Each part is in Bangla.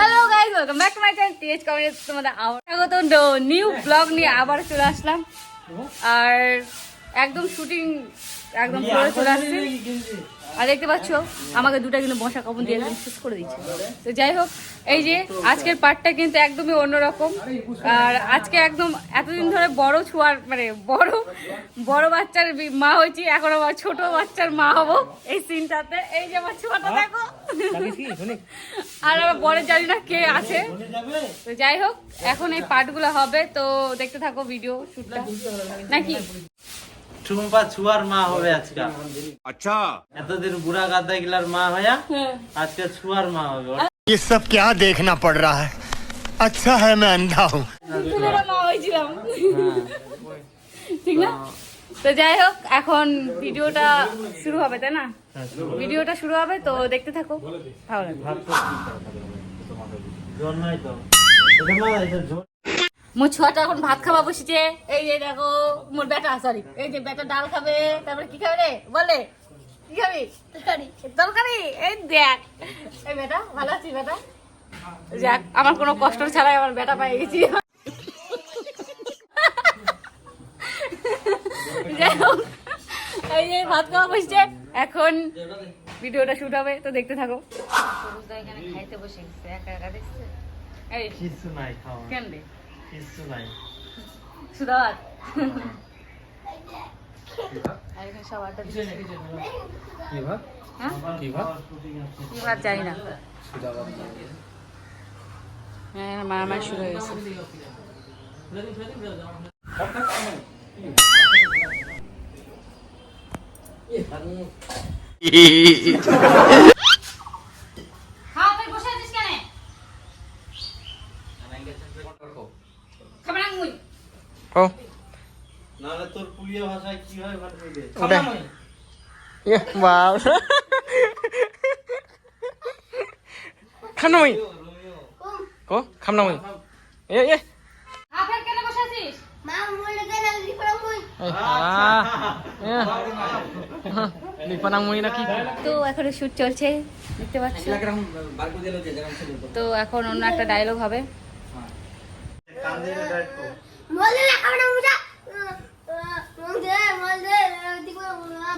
Hello guys welcome back to my channel TS comedy তোমাদের আবার স্বাগত নিউ ব্লগ নিয়ে আবার চলে আসলাম। আর একদম শুটিং একদম করে চলে আসছি। আর দেখতে পাচ্ছ আমাকে দুটা কিন্তু বসা কাপড় দিয়ে একদম শেষ করে দিচ্ছে। তো যাই হোক এই যে আজকের পার্টটা কিন্তু একদমই অন্যরকম। আর আজকে একদম এতদিন ধরে বড় ছুয়ার মানে বড় বড় বাচ্চার মা হয়েছি এখন আবার ছোট বাচ্চার মা হব এই সিনটাতে। এই যে আমার ছোয়াটা দেখো। আর আমার বড় জানি না কে আছে। তো যাই হোক এখন এই পার্টগুলো হবে। তো দেখতে থাকো ভিডিও শুটটা। নাকি? টুম্পা ছুয়ার মা হবে আজকে अच्छा এতদিন বুড়া গাদা গিলার মা হইয়া আজকে ছুয়ার মা হবে ये सब क्या देखना पड़ रहा है अच्छा है मैं अंधा हूँ তুলেরা মা হয়েছিলাম ঠিক না তো যাই হোক এখন ভিডিওটা শুরু হবে তাই না ভিডিওটা শুরু হবে তো দেখতে থাকো ভালো লাগবে মোর ছোয়াটা এখন ভাত খাওয়া বসেছে এই যে দেখো মোর বেটা সরি এই যে বেটা ডাল খাবে তারপরে কি খাবে রে বলে কি খাবি? তরকারি এই দেখ। এই বেটা ভালো আছিস বেটা? যাক আমার কোনো কষ্ট ছাড়াই আমার বেটা পাই গেছি। যাই হোক এই যে ভাত খাওয়া বসছে এখন ভিডিওটা শুট হবে তো দেখতে থাকো। এখানে খাইতে বসে গেছে? একা একা দেখছে? এই কিছু নাই খাওয়া। কেন রে? কিছু নাই সুদাবাদ আর এখানে সব আড্ডা দিচ্ছে। হ্যাঁ? কি ভাত জানি না। হ্যাঁ মারামারি শুরু হয়ে গেছে তুই বসে আছিস কেন খাবে না মুই ও নাহলে তোর পুলিয়া ভাষায় কি হয় কো এ এ। আফের কেন বসে আছিস এই আ এ লিপানাং মই নাকি? তো এখন শুট চলছে দেখতে পাচ্ছ। তো এখন অন্য একটা ডায়লগ হবে। না মজা মজা মজা দিক বাদ খাওয়া দিক বল কই ও মোবাইল নিয়ে ফের কোনা যাস বল না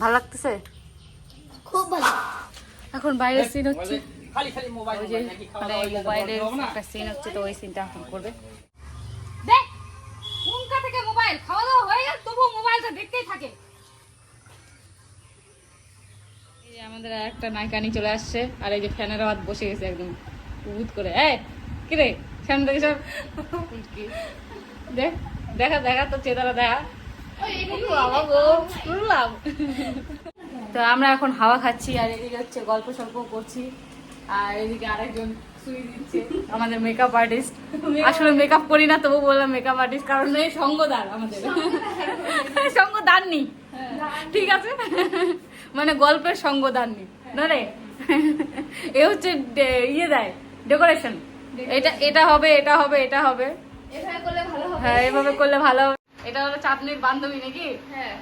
ভালো লাগতেছে? খুব ভালো। এখন বাইরের সিন হচ্ছে। মানে মোবাইলের একটা সিন হচ্ছে তো ওই সিনটা এখন করবে। দেখ থেকে মোবাইল খাওয়া দাওয়া হয়ে গেল তবুও মোবাইলটা দেখতেই থাকে। এই যে আমাদের আর একটা নায়িকানি চলে আসছে আর এই যে ফ্যানের আওয়াজ বসে গেছে একদম উবুত করে। এই কি রে সামনে থেকে সব। দেখ দেখা দেখা তো চেতারা দেখা। তো আমরা এখন হাওয়া খাচ্ছি আর এদিকে হচ্ছে গল্প সল্প করছি আর এদিকে আরেকজন সুই দিচ্ছে আমাদের মেকআপ আর্টিস্ট আসলে মেকআপ করি না তবু বললাম মেকআপ আর্টিস্ট কারণ এই সঙ্গদার আমাদের। সঙ্গদার নি ঠিক আছে? মানে গল্পের সঙ্গদার নি না রে? এ হচ্ছে ইয়ে দেয় ডেকোরেশন এটা এটা হবে এটা হবে এটা হবে। হ্যাঁ এভাবে করলে ভালো হবে। এটা হলো চাঁদনির বান্ধবী নাকি?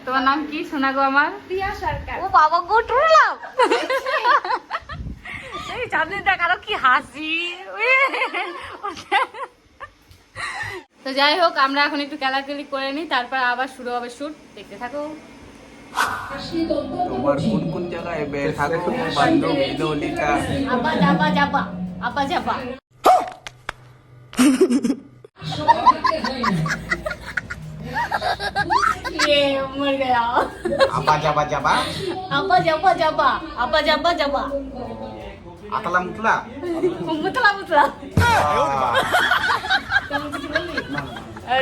তোমার নাম কি? শোনা গো আমার। প্রিয়া সরকার। ও বাবা গো টুরলাম। এই চাঁদনি দেখ আরও কি হাসি। তো যাই হোক আমরা এখন একটু কেলাকেলি করে নিই তারপর আবার শুরু হবে শুট। দেখতে থাকো। তোমার কোন কোন জায়গায় থাকো বান্ধবী ললিতা আব্বা যাবা যাবা আব্বা যাবা। ये मर गया আপা যাবা যাবা আব্বা যাবা যাবা আব্বা যাবা যাবা আতলা মুতলা মুতলা মুতলা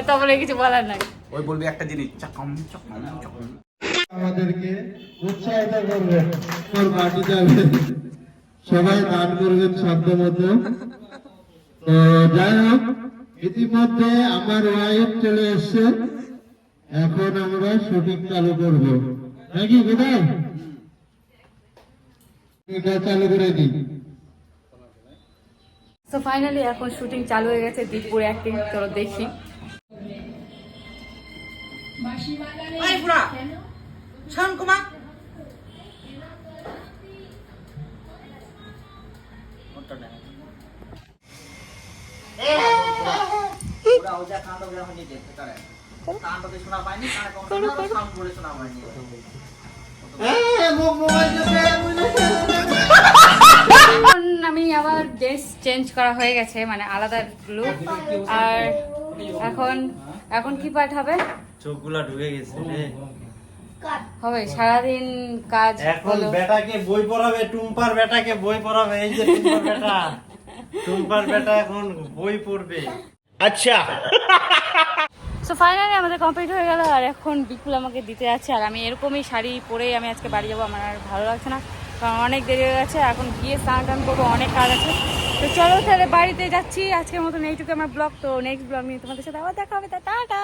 তারপরে কিছু বলার নাই ওই বলবি একটা জিনিস চকম চকম চকম আমাদেরকে উৎসাহিত করবে তোর মাটি যাবে সবাই দান করবেন শব্দ মতো তো যাই হোক ইতিমধ্যে আমার ওয়াইফ চলে এসছে এখন আমরা শুটিং চালু করব। নাকি কোথায়? এটা চালু করে দিই। তো ফাইনালি এখন শুটিং চালু হয়ে গেছে। দীপুর অ্যাক্টিং চলো দেখি। এখন আমি আবার ড্রেস চেঞ্জ করা হয়ে গেছে মানে আলাদা লুক আর এখন এখন কি পাঠ হবে? চোখগুলা ঢুকে গেছে রে। হবে সারাদিন কাজ এখন বেটাকে বই পড়াবে টুম্পার বেটাকে বই পড়াবে এই যে টুম্পার বেটা। টুম্পার বেটা এখন বই পড়বে। আচ্ছা। সো ফাইনালি আমাদের কমপ্লিট হয়ে গেল, আর এখন বিপুল আমাকে দিতে যাচ্ছে, আর আমি এরকমই শাড়ি পরেই আমি আজকে বাড়ি যাব, আমার আর ভালো লাগছে না, কারণ অনেক দেরি হয়ে গেছে, এখন গিয়ে স্নান টান করব, অনেক কাজ আছে। তো চলো তাহলে বাড়িতে যাচ্ছি, আজকের মতন এইটুকু আমার ব্লগ, তো নেক্সট ব্লগ নিয়ে তোমাদের সাথে আবার দেখা হবে তা টাটা